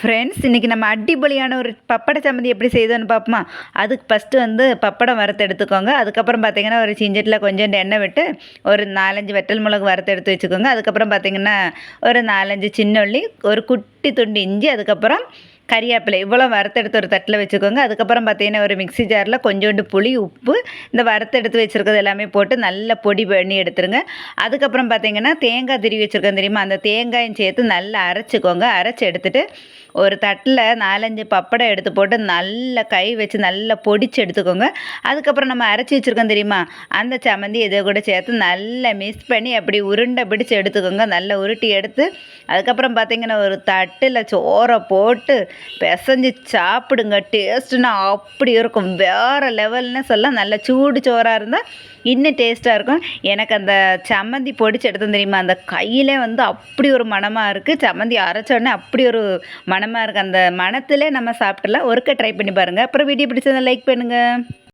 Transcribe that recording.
Friends இன்றைக்கி நம்ம அடிப்பொலியான ஒரு பப்பட சம்மந்தி எப்படி செய்தோன்னு பார்ப்போமா? அதுக்கு ஃபஸ்ட்டு வந்து பப்படம் வறுத்து எடுத்துக்கோங்க. அதுக்கப்புறம் பார்த்திங்கன்னா ஒரு சிஞ்சட்டில் கொஞ்சோண்டு எண்ணெய் விட்டு ஒரு நாலஞ்சு வெட்டல் மிளகு வறுத்து எடுத்து வச்சுக்கோங்க. அதுக்கப்புறம் பார்த்திங்கன்னா ஒரு நாலஞ்சு சின்ன உள்ளி ஒரு குட்டி துண்டு இஞ்சி அதுக்கப்புறம் கறியாப்பிலை இவ்வளோ வறுத்தெடுத்து ஒரு தட்டில் வச்சுக்கோங்க. அதுக்கப்புறம் பார்த்தீங்கன்னா ஒரு மிக்ஸி ஜாரில் கொஞ்சோண்டு புளி உப்பு இந்த வறுத்தெடுத்து வச்சுருக்கிறது எல்லாமே போட்டு நல்லா பொடி பண்ணி எடுத்துருங்க. அதுக்கப்புறம் பார்த்தீங்கன்னா தேங்காய் திருவி வச்சுருக்கோம் தெரியுமா? அந்த தேங்காயும் சேர்த்து நல்லா அரைச்சிக்கோங்க. அரைச்சி எடுத்துகிட்டு ஒரு தட்டில் நாலஞ்சு பப்படம் எடுத்து போட்டு நல்லா கை வச்சு நல்லா பொடிச்சு எடுத்துக்கோங்க. அதுக்கப்புறம் நம்ம அரைச்சி வச்சுருக்கோம் தெரியுமா? அந்த சம்மந்தி இதை கூட சேர்த்து நல்லா மிக்ஸ் பண்ணி அப்படி உருண்டை பிடிச்சி எடுத்துக்கோங்க. நல்லா உருட்டி எடுத்து அதுக்கப்புறம் பார்த்தீங்கன்னா ஒரு தட்டில் சோறை போட்டு பிசைஞ்சு சாப்பிடுங்க. டேஸ்ட்டுனா அப்படி இருக்கும். வேறு லெவல்னு சொல்ல நல்ல சூடு சோறாக இருந்தால் இன்னும் டேஸ்ட்டாக இருக்கும். எனக்கு அந்த சம்மந்தி பொடிச்சு எடுத்தோம் தெரியுமா? அந்த கையிலே வந்து அப்படி ஒரு மணமாக இருக்குது சம்மந்தி அரைச்சோடனே அப்படி ஒரு மணமாக இருக்குது அந்த மணத்திலே நம்ம சாப்பிட்டலாம் ஒருக்க ட்ரை பண்ணி பாருங்கள் அப்புறம் வீடியோ பிடிச்சதை லைக் பண்ணுங்கள்